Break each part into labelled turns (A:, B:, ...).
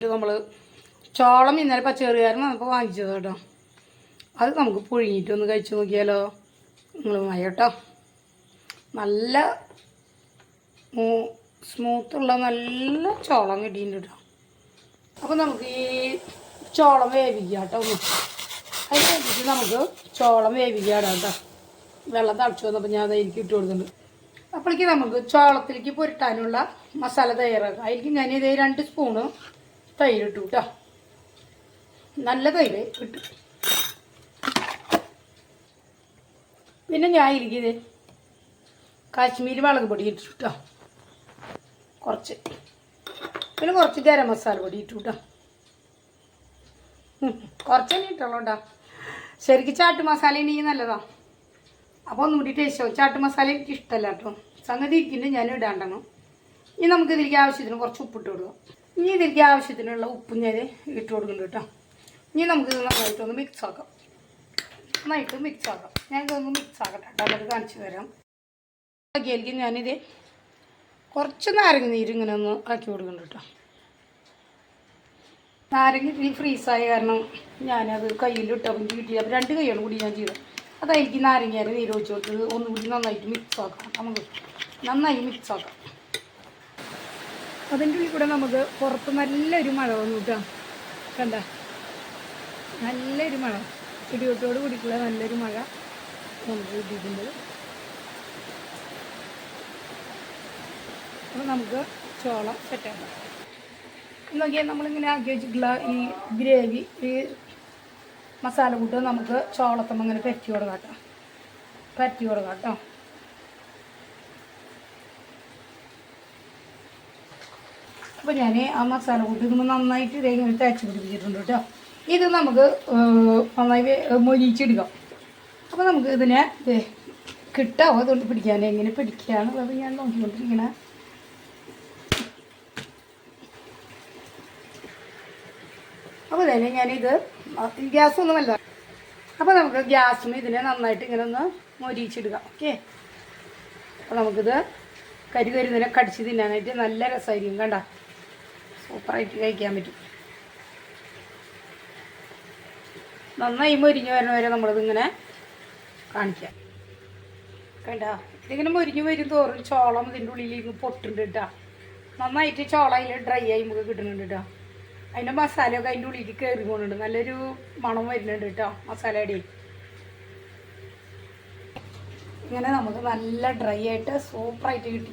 A: നമ്മൾ ചോളം ഇന്നലെ പച്ചക്കറിക്കാരൻ വന്നപ്പോൾ വാങ്ങിച്ചത് കേട്ടോ അത് നമുക്ക് പുഴുങ്ങിയിട്ടൊന്ന് കഴിച്ചു നോക്കിയാലോ? നിങ്ങൾ മയട്ടോ കേട്ടോ നല്ല സ്മൂത്തുള്ള നല്ല ചോളം കിട്ടിയിട്ടുണ്ട് കേട്ടോ അപ്പോൾ നമുക്ക് ഈ ചോളം വേവിക്കുക കേട്ടോ ഒന്ന്. അതിന് വേണ്ടിയിട്ട് നമുക്ക് ചോളം വേവിക്കുക കേട്ടോ വെള്ളം തളിച്ചു വന്നപ്പോൾ ഞാൻ അത് എനിക്ക് ഇട്ട് കൊടുക്കുന്നുണ്ട് അപ്പോഴേക്ക് നമുക്ക് ചോളത്തിലേക്ക് പുരട്ടാനുള്ള മസാല തയ്യാറാക്കാം. അതിലേക്ക് ഞാൻ ഇതേ രണ്ട് സ്പൂണ് തൈര് ഇട്ടു കേട്ടോ നല്ല തൈര് ഇട്ടു പിന്നെ ഞാൻ ഇരിക്കുന്നത് കാശ്മീരി മുളക് പൊടി ഇട്ടു കേട്ടോ കുറച്ച്. പിന്നെ കുറച്ച് ഗരം മസാല പൊടി ഇട്ടു കേട്ടോ കുറച്ച് തന്നെ ഇട്ടുള്ളൂ കേട്ടോ. ശരിക്കും ചാട്ട് മസാല ഇനി നല്ലതാ. അപ്പോൾ ഒന്നും കൂടി ടേസ്റ്റ് ആവും. ചാട്ട് മസാല എനിക്ക് ഇഷ്ടമല്ല കേട്ടോ. സംഗതി ഇരിക്കുന്നുണ്ട് ഞാൻ ഇടാണ്ടെന്നു. ഇനി നമുക്ക് ഇതിലേക്ക് ആവശ്യത്തിന് കുറച്ച് ഉപ്പിട്ട് കൊടുക്കാം. ഇനി ഇതിലേക്ക് ആവശ്യത്തിനുള്ള ഉപ്പും ഞാൻ ഇട്ട് കൊടുക്കുന്നുണ്ട് കേട്ടോ. ഇനി നമുക്ക് നന്നായിട്ട് നന്നായിട്ടൊന്ന് മിക്സ് ആക്കാം. നന്നായിട്ട് മിക്സ് ആക്കാം. ഞാൻ ഇതൊന്ന് മിക്സ് ആക്കട്ടെ കേട്ടോ. അത് കാണിച്ചു തരാം. ആക്കിയായിരിക്കും ഞാനിത് കുറച്ച് നാരങ്ങ നീര് ഇങ്ങനെ ഒന്ന് ആക്കി കൊടുക്കുന്നുണ്ട് കേട്ടോ. നാരങ്ങ ഇതിൽ ഫ്രീസായ കാരണം ഞാനത് കയ്യിലിട്ടപ്പം കിട്ടി അപ്പം രണ്ട് കൈയാണ് കൂടി ഞാൻ ചെയ്തത് അതായിരിക്കും നാരങ്ങയുടെ നീര് ഒഴിച്ചു കൊടുത്തത്. ഒന്നുകൂടി നന്നായിട്ട് മിക്സ് ആക്കാം. നമുക്ക് നന്നായി മിക്സ് ആക്കാം. അതിന്റെ ഉള്ളിൽ കൂടെ നമുക്ക് പുറത്ത് നല്ലൊരു മഴ വന്നു കേട്ടോ. കണ്ട? നല്ലൊരു മഴ. ഇടിയോട്ടോട് കൂടിയിട്ടുള്ള നല്ലൊരു മഴ നമുക്ക് കിട്ടിയിട്ടുണ്ട്. അപ്പോൾ നമുക്ക് ചോളം സെറ്റാക്കാം നോക്കിയാൽ നമ്മളിങ്ങനെ ആക്കി വെച്ചിട്ടുള്ള ഈ ഗ്രേവി ഈ മസാല കൂട്ട് നമുക്ക് ചോളത്തമ്മ ഇങ്ങനെ പരത്തി കൊടുക്കാം കേട്ടോ. പരത്തി കൊടുക്കാം കേട്ടോ. അപ്പോൾ ഞാൻ ആ മസാല കൂട്ടി നമ്മൾ നന്നായിട്ട് ഇതേ ഇങ്ങനെ തേച്ച് പിടിപ്പിച്ചിട്ടുണ്ട് കേട്ടോ. ഇത് നമുക്ക് നന്നായി മൊരിച്ചെടുക്കാം അപ്പോൾ നമുക്ക് ഇതിനെ കിട്ടാവോ അതുകൊണ്ട് പിടിക്കാൻ എങ്ങനെ പിടിക്കുകയാണെന്നുള്ളത് ഞാൻ നോക്കിക്കൊണ്ടിരിക്കണേ. അപ്പോൾ തന്നെ ഞാനിത് ഗ്യാസ് ഒന്നും ഒന്നുമല്ല അപ്പോൾ നമുക്ക് ഗ്യാസും ഇതിനെ നന്നായിട്ട് ഇങ്ങനെ ഒന്ന് മൊരിച്ചെടുക്കാം ഓക്കെ? അപ്പോൾ നമുക്കിത് കരി കരുന്നതിനെ കടിച്ച് തിന്നാനായിട്ട് നല്ല രസമായിരിക്കും കണ്ട. സൂപ്പറായിട്ട് കഴിക്കാൻ പറ്റും. നന്നായി മൊരിഞ്ഞു വരുന്ന വരെ നമ്മളിതിങ്ങനെ കാണിക്കാം. കണ്ട? ഇതിങ്ങനെ മൊരിഞ്ഞു വരും തോറും ചോളം ഇതിന്റെ ഉള്ളിൽ ഇങ്ങ് പൊട്ടുണ്ട് കേട്ടോ നന്നായിട്ട് ചോളം അതിൽ ഡ്രൈ ആയി നമുക്ക് കിട്ടുന്നുണ്ട് കേട്ടോ അതിന്റെ മസാലയൊക്കെ അതിന്റെ ഉള്ളിലേക്ക് കയറി പോകുന്നുണ്ട് നല്ലൊരു മണം വരുന്നുണ്ട് കേട്ടോ മസാലയുടെ ഇങ്ങനെ നമുക്ക് നല്ല ഡ്രൈ ആയിട്ട് സൂപ്പറായിട്ട് കിട്ടി.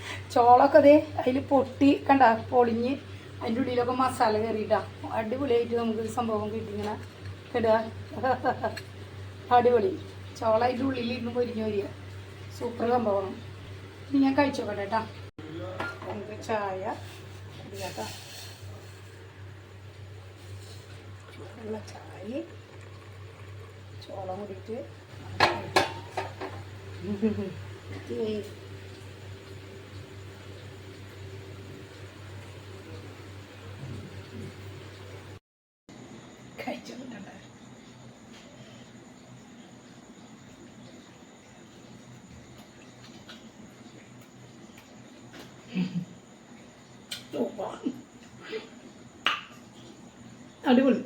A: കണ്ട ചോളമൊക്കെ അതേ അതിൽ പൊട്ടി കണ്ട പൊളിഞ്ഞ് അതിന്റെ ഉള്ളിലൊക്കെ മസാല കയറിയിട്ടാ അടിപൊളിയായിട്ട് നമുക്ക് സംഭവം കിട്ടി ഇങ്ങനെ. കേട്ടാ അടിപൊളി. ചോള അതിന്റെ ഉള്ളിൽ ഇരുന്ന് പൊരിഞ്ഞ് വരിക സൂപ്പർ സംഭവമാണ് ഇനി ഞാൻ കഴിച്ചു നോക്കട്ടെ കേട്ടോ നമുക്ക് ചായ കുടിക്കാട്ടോ. ചായ. ചോളം കൂടിയിട്ട്. കഴിച്ചു കിട്ടണ്ട അടിപൊളി